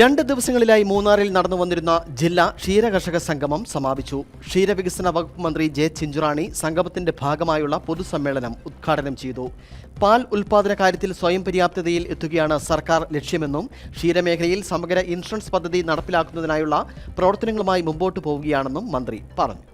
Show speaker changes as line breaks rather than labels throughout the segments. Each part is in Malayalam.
രണ്ട് ദിവസങ്ങളിലായി മൂന്നാറിൽ നടന്നു വന്നിരുന്ന ജില്ലാ ക്ഷീരകർഷക സംഗമം സമാപിച്ചു. ക്ഷീരവികസന വകുപ്പ് മന്ത്രി ജെ ചിഞ്ചുറാണി സംഗമത്തിന്റെ ഭാഗമായുള്ള പൊതുസമ്മേളനം ഉദ്ഘാടനം ചെയ്തു. പാൽ ഉൽപാദന കാര്യത്തിൽ സ്വയം പര്യാപ്തതയിൽ എത്തുകയാണ് സർക്കാർ ലക്ഷ്യമെന്നും ക്ഷീരമേഖലയിൽ സമഗ്ര ഇൻഷുറൻസ് പദ്ധതി നടപ്പിലാക്കുന്നതിനായുള്ള പ്രവർത്തനങ്ങളുമായി മുമ്പോട്ട് പോവുകയാണെന്നും മന്ത്രി പറഞ്ഞു.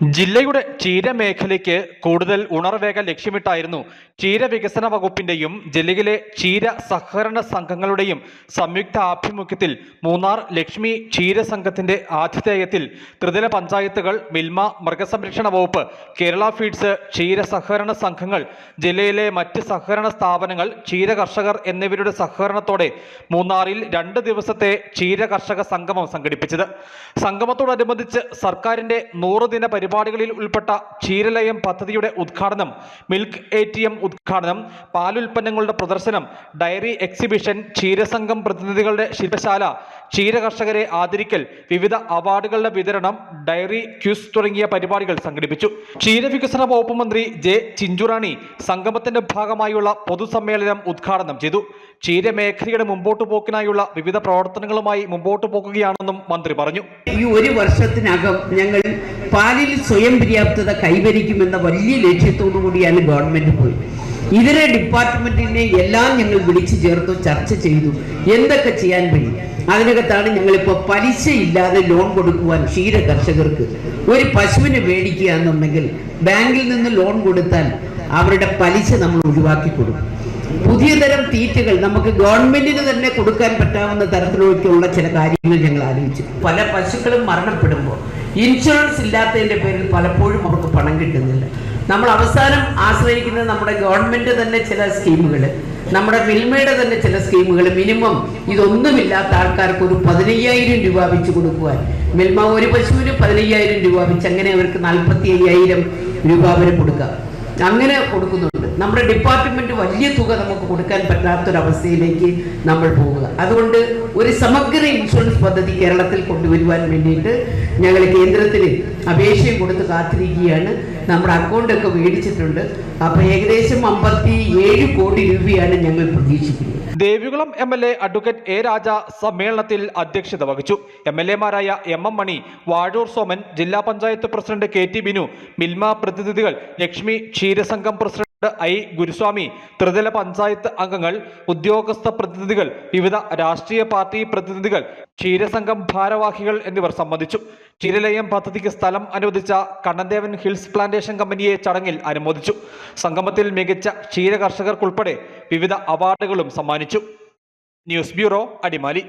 ജില്ലയുടെ ക്ഷീരമേഖലയ്ക്ക് കൂടുതൽ ഉണർവേഗ ലക്ഷ്യമിട്ടായിരുന്നു ക്ഷീരവികസന വകുപ്പിന്റെയും ജില്ലയിലെ ക്ഷീര സഹകരണ സംഘങ്ങളുടെയും സംയുക്ത ആഭിമുഖ്യത്തിൽ മൂന്നാർ ലക്ഷ്മി ക്ഷീരസംഘത്തിന്റെ ആതിഥേയത്തിൽ ത്രിതല പഞ്ചായത്തുകൾ മിൽമ മൃഗസംരക്ഷണ വകുപ്പ് കേരള ഫീഡ്സ് ക്ഷീര സഹകരണ സംഘങ്ങൾ ജില്ലയിലെ മറ്റ് സഹകരണ സ്ഥാപനങ്ങൾ ക്ഷീര കർഷകർ എന്നിവരുടെ സഹകരണത്തോടെ മൂന്നാറിൽ രണ്ട് ദിവസത്തെ ക്ഷീര കർഷക സംഗമം സംഘടിപ്പിച്ചത്. സംഗമത്തോടനുബന്ധിച്ച് സർക്കാരിന്റെ നൂറ് ദിന പരിപാടികളിൽ ഉൾപ്പെട്ട ക്ഷീരലയം പദ്ധതിയുടെ ഉദ്ഘാടനം മിൽക്ക് എ ടി എം ഉദ്ഘാടനം പാലുൽപ്പന്നങ്ങളുടെ പ്രദർശനം ഡയറി എക്സിബിഷൻ ക്ഷീരസംഘം പ്രതിനിധികളുടെ ശില്പശാല ക്ഷീര കർഷകരെ ആദരിക്കൽ വിവിധ അവാർഡുകളുടെ വിതരണം ഡയറി ക്യൂസ് തുടങ്ങിയ പരിപാടികൾ സംഘടിപ്പിച്ചു. ക്ഷീരവികസന വകുപ്പ് മന്ത്രി ജെ ചിഞ്ചുറാണി സംഗമത്തിന്റെ ഭാഗമായുള്ള പൊതുസമ്മേളനം ഉദ്ഘാടനം ചെയ്തു. ക്ഷീരമേഖലയുടെ മുമ്പോട്ടു പോക്കിനായുള്ള വിവിധ പ്രവർത്തനങ്ങളുമായി മുമ്പോട്ടു പോകുകയാണെന്നും മന്ത്രി പറഞ്ഞു.
ഈ ഒരു വർഷത്തിനകം ഞങ്ങൾ പാലിൽ സ്വയം പര്യാപ്തത കൈവരിക്കുമെന്ന വലിയ ലക്ഷ്യത്തോടു കൂടിയാണ് ഗവൺമെന്റ് പോയി ഇതര ഡിപ്പാർട്ട്മെന്റിനെ എല്ലാം ഞങ്ങൾ വിളിച്ചു ചേർത്തു ചർച്ച ചെയ്തു. എന്തൊക്കെ ചെയ്യാൻ കഴിയും അതിനകത്താണ് ഞങ്ങളിപ്പോൾ പലിശ ഇല്ലാതെ ലോൺ കൊടുക്കുവാൻ ക്ഷീര കർഷകർക്ക് ഒരു പശുവിനെ മേടിക്കുക എന്നുണ്ടെങ്കിൽ ബാങ്കിൽ നിന്ന് ലോൺ കൊടുത്താൽ അവരുടെ പലിശ നമ്മൾ ഒഴിവാക്കി കൊടുക്കും. പുതിയ തരം തീറ്റകൾ നമുക്ക് ഗവൺമെന്റിന് തന്നെ കൊടുക്കാൻ പറ്റാവുന്ന തരത്തിലേക്കുള്ള ചില കാര്യങ്ങൾ ഞങ്ങൾ ആലോചിച്ചു. പല പശുക്കളും മരണപ്പെടുമ്പോൾ ഇൻഷുറൻസ് ഇല്ലാത്തതിന്റെ പേരിൽ പലപ്പോഴും അവർക്ക് പണം കിട്ടുന്നില്ല. നമ്മൾ അവസാനം ആശ്രയിക്കുന്നത് നമ്മുടെ ഗവൺമെന്റ് തന്നെ ചില സ്കീമുകൾ നമ്മുടെ മിൽമയുടെ തന്നെ ചില സ്കീമുകൾ മിനിമം ഇതൊന്നുമില്ലാത്ത ആൾക്കാർക്ക് ഒരു പതിനയ്യായിരം രൂപ വെച്ച് കൊടുക്കുവാൻ. മിൽമ ഒരു പശുവിന് പതിനയ്യായിരം രൂപ വെച്ച് അങ്ങനെ അവർക്ക് നാൽപ്പത്തി അയ്യായിരം രൂപ വരെ കൊടുക്കാം. അങ്ങനെ കൊടുക്കുന്നുണ്ട്. നമ്മുടെ ഡിപ്പാർട്ട്മെന്റ് വലിയ തുക നമുക്ക് കൊടുക്കാൻ പറ്റാത്തൊരവസ്ഥയിലേക്ക് നമ്മൾ പോവുക അതുകൊണ്ട് ഒരു സമഗ്ര ഇൻഷുറൻസ് പദ്ധതി കേരളത്തിൽ കൊണ്ടുവരുവാൻ വേണ്ടിയിട്ട് ഞങ്ങൾ കേന്ദ്രത്തിന് അപേക്ഷയും കൊടുത്ത് കാത്തിരിക്കുകയാണ്. നമ്മുടെ അക്കൗണ്ടൊക്കെ മേടിച്ചിട്ടുണ്ട്. അപ്പോൾ ഏകദേശം അമ്പത്തി ഏഴ് കോടി രൂപയാണ് ഞങ്ങൾ പ്രതീക്ഷിക്കുന്നത്.
Devikulam M L A advocate A Raja സമ്മേളനത്തിൽ അധ്യക്ഷത വഹിച്ചു. എം എൽ എമാരായ എം എം മണി വാഴൂർ സോമൻ ജില്ലാ panchayat president K T Binu Milma പ്രതിനിധികൾ ലക്ഷ്മി ക്ഷീരസംഘം പ്രസിഡന്റ് ഐ ഗുരുസ്വാമി ത്രിതല പഞ്ചായത്ത് അംഗങ്ങൾ ഉദ്യോഗസ്ഥ പ്രതിനിധികൾ വിവിധ രാഷ്ട്രീയ പാർട്ടി പ്രതിനിധികൾ ക്ഷീരസംഘം ഭാരവാഹികൾ എന്നിവർ സംബന്ധിച്ചു. ക്ഷീരലയം പദ്ധതിക്ക് സ്ഥലം അനുവദിച്ച കണ്ണൻദേവൻ ഹിൽസ് പ്ലാന്റേഷൻ കമ്പനിയെ ചടങ്ങിൽ അനുമോദിച്ചു. സംഗമത്തിൽ മികച്ച ക്ഷീര കർഷകർക്കുൾപ്പെടെ വിവിധ അവാർഡുകളും സമ്മാനിച്ചു. News bureau Adimali.